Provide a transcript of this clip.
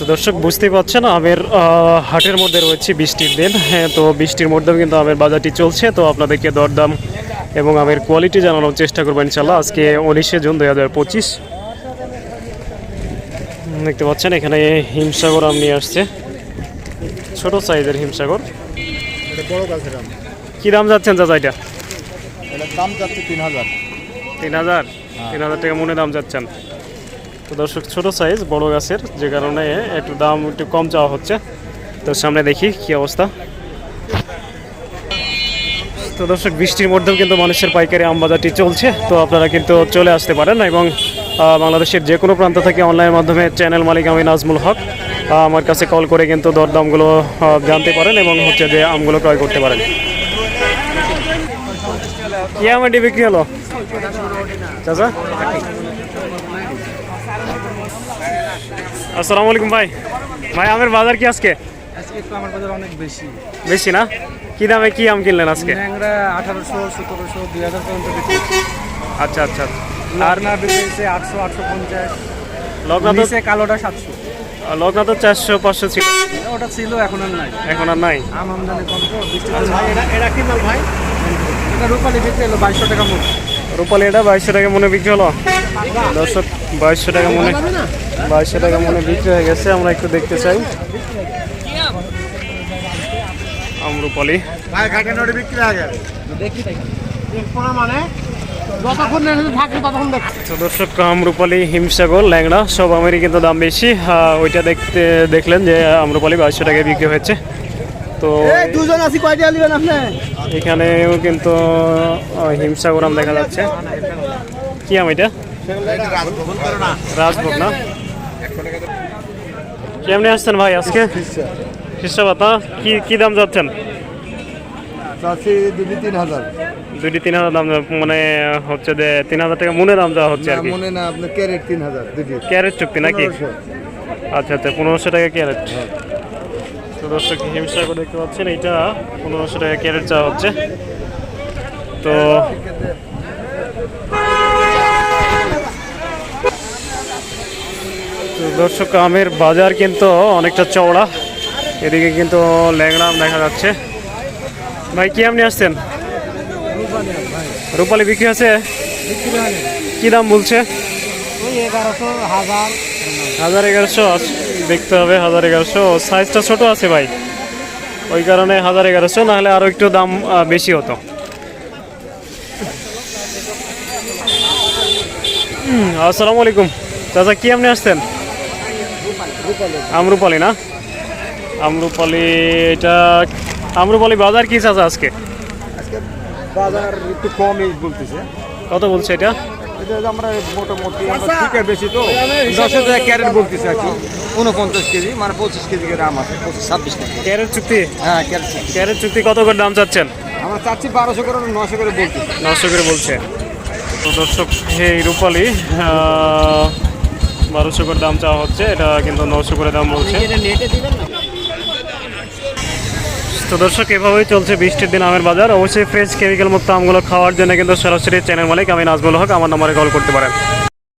তো দর্শক বুঝতেই পারছেন আমের হাটের মধ্যে রয়েছে বৃষ্টির দিন। হ্যাঁ তো বৃষ্টির মধ্যেও কিন্তু আমের বাজারটি চলছে। তো আপনাদেরকে দরদাম এবং আমের কোয়ালিটি জানানোর চেষ্টা করবেন ইনশাল্লাহ আজকে উনিশে জুন দুই হাজার পঁচিশ। দেখতে পাচ্ছেন এখানে হিমসাগর আম নিয়ে আসছে। ছোট সাইজের হিমসাগর। কি দাম যাচ্ছেন চাচা এটা? দাম যাচ্ছে তিন হাজার। তিন হাজার? তিন হাজার টাকা মনে দাম যাচ্ছেন। তো দর্শক, ছোট সাইজ বড় গাছের, যে কারণে একটু দাম একটু কম চাওয়া হচ্ছে। তো সামনে দেখি কি অবস্থা। তো দর্শক, বৃষ্টির মধ্যেও কিন্তু মানুষের পাইকারি আম বাজারটি চলছে। তো আপনারা কিন্তু চলে আসতে পারেন এবং বাংলাদেশের যে কোনো প্রান্ত থেকে অনলাইনের মাধ্যমে চ্যানেল মালিক আমি নাজমুল হক। আমার কাছে কল করে কিন্তু দরদামগুলো জানতে পারেন এবং হচ্ছে যে আমগুলো ক্রয় করতে পারেন। কি আম এটি বিক্রি হলো? চাচা? আসসালামু আলাইকুম ভাই। ভাই আমের বাজার কি আজকে? আজকে একটু আমার বাজার অনেক বেশি। বেশি না? কি দামে কি আম কিনলেন আজকে? ন্যাংরা আঠারোশো সতেরোশো দুই হাজার পর্যন্ত আচ্ছা আচ্ছা। আর না হচ্ছে আটশো আটশো পঞ্চাশ। লগ্না তো নিচে কালোটা সাতশো। লগ্না তো চারশো পাঁচশো ছিল। ওটা ছিল এখন আর নাই। এখন আর নাই? আম আমদানি কম তো বৃষ্টি এটা এটা কি মাল ভাই? এটা রূপালি বিক্রি হলো বাইশশো টাকা মুখ রূপালি এটা বাইশশো টাকা মনে বিক্রি হলো। দর্শক বাইশশো টাকা মনে বাইশশো টাকা মনে বিক্রি হয়ে গেছে আমরা একটু দেখতে চাই। আমরুপালি মানে? দর্শক আমরুপালি হিমসাগর ল্যাংড়া সব আমেরই কিন্তু দাম বেশি। ওইটা দেখতে দেখলেন যে আমরুপালি বাইশশো টাকায় বিক্রি হয়েছে। তো দুজন আছি কয়টা নেবেন আপনি? এখানেও কিন্তু আহ, হিমসাগর আম দেখা যাচ্ছে। কি আম এটা? রাজভোগ না? কেমনি আসছেন ভাই আজকে? খ্রিস্টাবাদ কি কি দাম যাচ্ছেন? চাষি দুটি তিন হাজার। দুইটি তিন হাজার দাম মানে হচ্ছে যে তিন হাজার টাকা মনে দাম যাওয়া হচ্ছে আর কি। মনে না আপনার ক্যারেট তিন হাজার দুটি। ক্যারেট চুক্তি নাকি। আচ্ছা আচ্ছা পনেরোশো টাকা ক্যারেট। তো দর্শক হিমসাগর দেখতে পাচ্ছেন এইটা পনেরোশো টাকা ক্যারেট চাওয়া হচ্ছে। তো দর্শক আমের বাজার কিন্তু অনেকটা চওড়া এদিকে কিন্তু ল্যাংড়া আম দেখা যাচ্ছে। ভাই কি আপনি আসছেন? রূপালি বিক্রি আছে কি দাম বলছে? হাজার। এগারোশো আস- দেখতে হবে হাজার এগারোশো। সাইজটা ছোট আছে ভাই। ওই কারণে হাজার এগারোশো নাহলে আরও একটু দাম বেশি হতো। আসসালামু আলাইকুম। চাচা কি আপনি আসছেন? আমরুপালি না? আমরুপালি এটা আমরুপালি বাজার কি চাচা আজকে? আজকে বাজার একটু কমই বলতেছে। কত বলছে এটা? এটা আমরা মোটামুটি আমরা ঠিকের বেশি তো। দশ হাজার ক্যারেট বলতেছে আর কি। উনপঞ্চাশ কেজি মানে পঁচিশ কেজি করে আম আছে পঁচিশ ছাব্বিশ কেজি। ক্যারেট চুক্তি? হ্যাঁ ক্যারেট ক্যারেট চুক্তি কত করে দাম চাচ্ছেন? আমরা চাচ্ছি বারোশো করে নশো করে বলতেছি। নশো করে বলছে। তো দর্শক এই রূপালি বারোশো করে দাম চাওয়া হচ্ছে। এটা কিন্তু নশো করে দাম বলছে। তো দর্শক, এভাবেই চলছে বৃষ্টির দিন আমের বাজার। অবশ্যই ফ্রেশ কেমিক্যাল মুক্ত আমগুলো খাওয়ার জন্য কিন্তু সরাসরি চ্যানেল মালিক আমি নাজমুল হক। আমার নম্বরে কল করতে পারেন।